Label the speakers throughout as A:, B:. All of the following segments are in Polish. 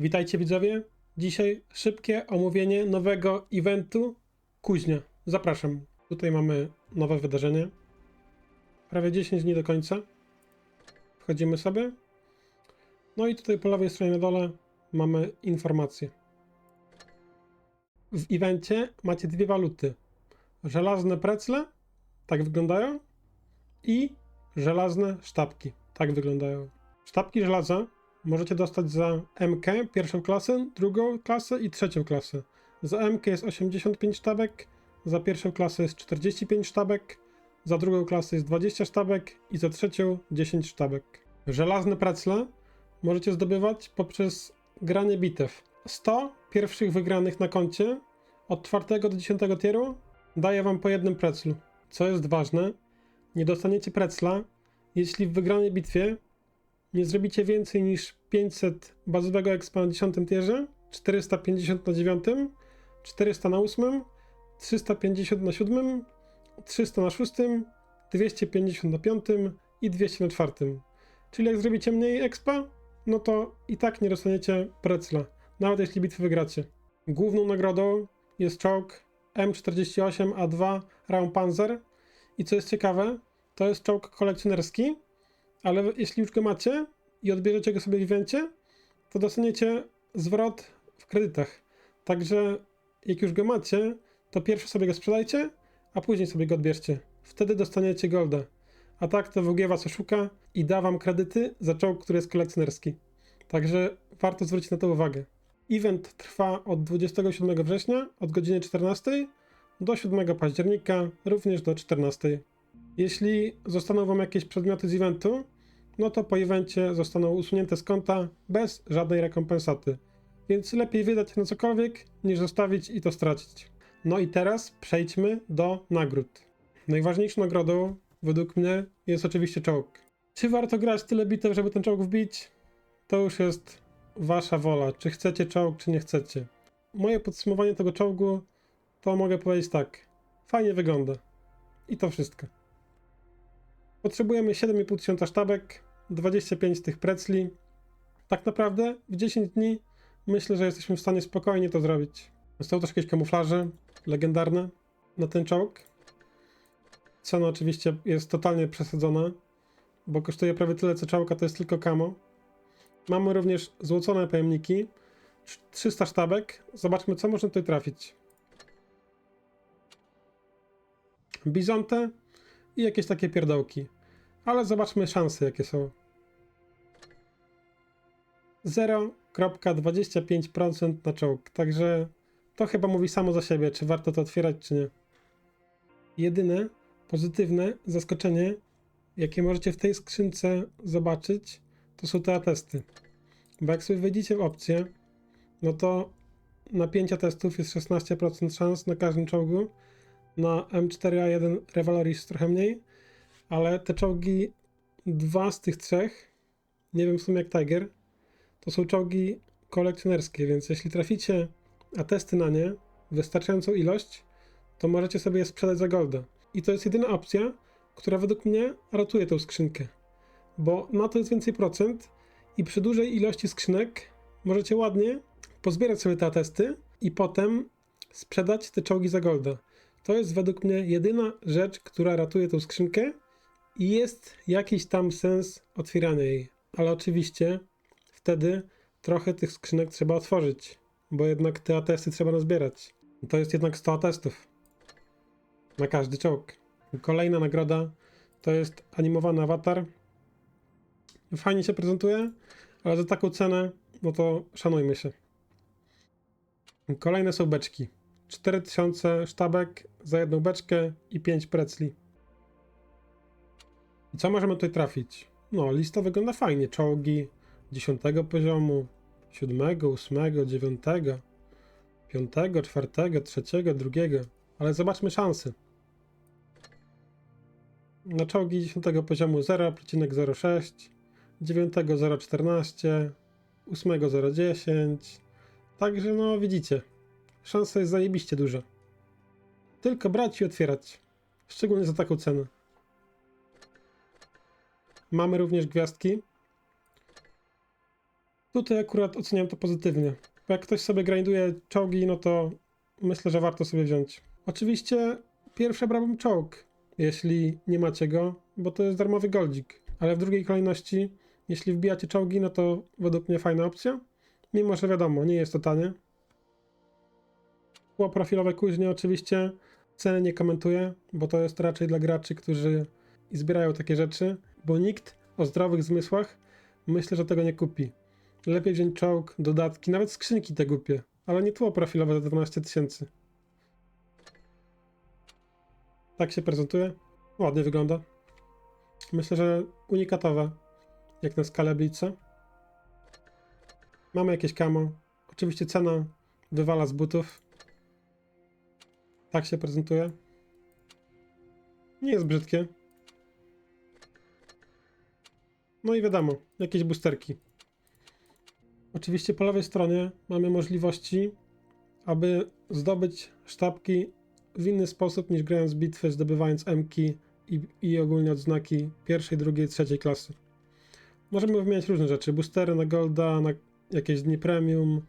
A: Witajcie widzowie. Dzisiaj szybkie omówienie nowego eventu Kuźnia. Zapraszam. Tutaj mamy nowe wydarzenie. Prawie 10 dni do końca. Wchodzimy sobie. No i tutaj po lewej stronie na dole mamy informacje. W evencie macie dwie waluty. Żelazne precle, tak wyglądają, i żelazne sztabki, tak wyglądają. Sztabki żelaza możecie dostać za MK pierwszą klasę, drugą klasę i trzecią klasę. Za MK jest 85 sztabek, za pierwszą klasę jest 45 sztabek, za drugą klasę jest 20 sztabek i za trzecią 10 sztabek. Żelazne precle możecie zdobywać poprzez granie bitew. 100 pierwszych wygranych na koncie od 4 do 10 tieru daje wam po jednym preclu. Co jest ważne, nie dostaniecie precla, jeśli w wygranej bitwie nie zrobicie więcej niż 500 bazowego expa na 10 tierze, 450 na 9, 400 na 8, 350 na 7, 300 na 6, 250 na 5 i 200 na 4. Czyli jak zrobicie mniej expa, no to i tak nie dostaniecie precla, nawet jeśli bitwy wygracie. Główną nagrodą jest czołg M48A2 Raumpanzer i co jest ciekawe, to jest czołg kolekcjonerski, ale jeśli już go macie i odbierzecie go sobie w evencie, to dostaniecie zwrot w kredytach. Także jak już go macie, to pierwszy sobie go sprzedajcie, a później sobie go odbierzcie. Wtedy dostaniecie golda. A tak to WG was oszuka i da wam kredyty za czołg, który jest kolekcjonerski. Także warto zwrócić na to uwagę. Event trwa od 27 września od godziny 14 do 7 października, również do 14. Jeśli zostaną wam jakieś przedmioty z eventu, no to po evencie zostaną usunięte z konta bez żadnej rekompensaty. Więc lepiej wydać na cokolwiek, niż zostawić i to stracić. No i teraz przejdźmy do nagród. Najważniejszą nagrodą, według mnie, jest oczywiście czołg. Czy warto grać tyle bitew, żeby ten czołg wbić? To już jest wasza wola, czy chcecie czołg, czy nie chcecie. Moje podsumowanie tego czołgu to mogę powiedzieć tak. Fajnie wygląda. I to wszystko. Potrzebujemy 7,5 tysiąca sztabek, 25 tych precli. Tak naprawdę w 10 dni myślę, że jesteśmy w stanie spokojnie to zrobić. Są też jakieś kamuflaże legendarne na ten czołg. Cena oczywiście jest totalnie przesadzona, bo kosztuje prawie tyle co czołka, to jest tylko kamo. Mamy również złocone pojemniki, 300 sztabek. Zobaczmy, co można tutaj trafić. Bizontę i jakieś takie pierdołki. Ale zobaczmy szanse, jakie są. 0,25% na czołg, także to chyba mówi samo za siebie, czy warto to otwierać, czy nie. Jedyne pozytywne zaskoczenie, jakie możecie w tej skrzynce zobaczyć, to są te atesty. Bo jak sobie wejdziecie w opcję, no to na 5 testów jest 16% szans na każdym czołgu. Na M4A1 Revaloris trochę mniej, ale te czołgi, dwa z tych trzech, nie wiem w sumie jak Tiger, to są czołgi kolekcjonerskie, więc jeśli traficie atesty na nie, wystarczającą ilość, to możecie sobie je sprzedać za golda. I to jest jedyna opcja, która według mnie ratuje tą skrzynkę. Bo na to jest więcej procent i przy dużej ilości skrzynek możecie ładnie pozbierać sobie te atesty i potem sprzedać te czołgi za golda. To jest według mnie jedyna rzecz, która ratuje tą skrzynkę i jest jakiś tam sens otwierania jej. Ale oczywiście wtedy trochę tych skrzynek trzeba otworzyć, bo jednak te atesty trzeba nazbierać. To jest jednak 100 atestów na każdy czołg. Kolejna nagroda to jest animowany awatar. Fajnie się prezentuje, ale za taką cenę, no to szanujmy się. Kolejne są beczki. 4000 sztabek za jedną beczkę i 5 precli. I co możemy tutaj trafić? No, lista wygląda fajnie. Czołgi 10 poziomu, 7, 8, 9, 5, 4, 3, 2. Ale zobaczmy szanse. Na czołgi 10 poziomu 0,06, 9 0,14, 8 0,10. Także no widzicie, szansa jest zajebiście duża. Tylko brać i otwierać. Szczególnie za taką cenę. Mamy również gwiazdki. Tutaj akurat oceniam to pozytywnie. Bo jak ktoś sobie grinduje czołgi, no to myślę, że warto sobie wziąć. Oczywiście pierwsze brałbym czołg, jeśli nie macie go, bo to jest darmowy goldzik. Ale w drugiej kolejności, jeśli wbijacie czołgi, no to według mnie fajna opcja. Mimo, że wiadomo, nie jest to tanie. Tło profilowe kuźnie oczywiście ceny nie komentuję, bo to jest raczej dla graczy, którzy zbierają takie rzeczy, bo nikt o zdrowych zmysłach myślę, że tego nie kupi. Lepiej wziąć czołg, dodatki, nawet skrzynki te głupie, ale nie tło profilowe za 12 tysięcy. Tak się prezentuje. Ładnie wygląda. Myślę, że unikatowe, jak na skalę Blitza. Mamy jakieś kamo. Oczywiście cena wywala z butów. Tak się prezentuje. Nie jest brzydkie. No i wiadomo, jakieś boosterki. Oczywiście po lewej stronie mamy możliwości, aby zdobyć sztabki w inny sposób niż grając bitwy, zdobywając M-ki i, i ogólnie odznaki pierwszej, drugiej, trzeciej klasy. Możemy wymieniać różne rzeczy. Boostery na golda, na jakieś dni premium,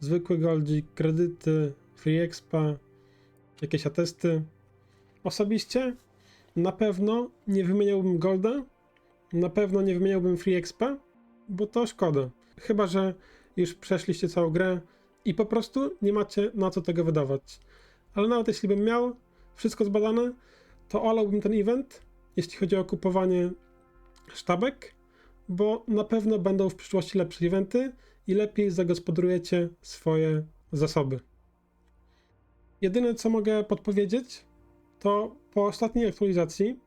A: zwykły goldzik, kredyty, free expa, jakieś atesty. Osobiście na pewno nie wymieniałbym golda, na pewno nie wymieniałbym free bo to szkoda. Chyba, że już przeszliście całą grę i po prostu nie macie na co tego wydawać. Ale nawet jeśli bym miał wszystko zbadane, to olałbym ten event, jeśli chodzi o kupowanie sztabek, bo na pewno będą w przyszłości lepsze eventy i lepiej zagospodarujecie swoje zasoby. Jedyne co mogę podpowiedzieć, to po ostatniej aktualizacji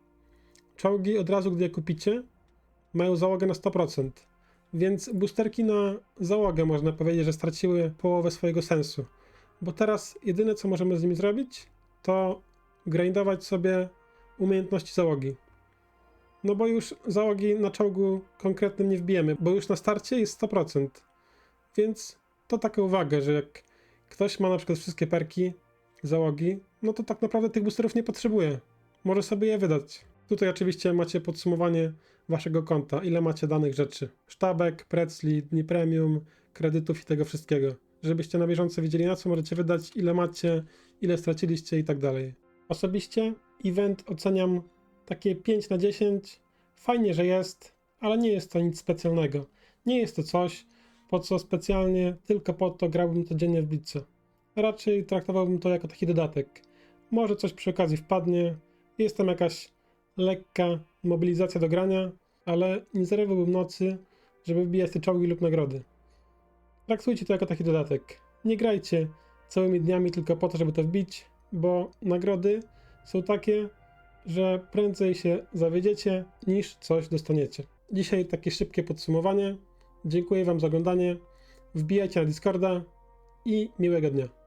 A: czołgi od razu, gdy je kupicie, mają załogę na 100%. Więc boosterki na załogę można powiedzieć, że straciły połowę swojego sensu. Bo teraz jedyne co możemy z nimi zrobić, to grindować sobie umiejętności załogi. No bo już załogi na czołgu konkretnym nie wbijemy, bo już na starcie jest 100%. Więc to taka uwaga, że jak ktoś ma na przykład wszystkie perki załogi, no to tak naprawdę tych boosterów nie potrzebuje. Może sobie je wydać. Tutaj oczywiście macie podsumowanie waszego konta, ile macie danych rzeczy. Sztabek, precli, dni premium, kredytów i tego wszystkiego. Żebyście na bieżąco wiedzieli na co możecie wydać, ile macie, ile straciliście i tak dalej. Osobiście event oceniam takie 5 na 10. Fajnie, że jest, ale nie jest to nic specjalnego. Nie jest to coś, po co specjalnie tylko po to grałbym codziennie w Blitze. Raczej traktowałbym to jako taki dodatek. Może coś przy okazji wpadnie, jest tam jakaś lekka mobilizacja do grania, ale nie zerwałbym nocy, żeby wbijać te czołgi lub nagrody. Traktujcie to jako taki dodatek. Nie grajcie całymi dniami tylko po to, żeby to wbić, bo nagrody są takie, że prędzej się zawiedziecie niż coś dostaniecie. Dzisiaj takie szybkie podsumowanie. Dziękuję Wam za oglądanie. Wbijajcie na Discorda i miłego dnia.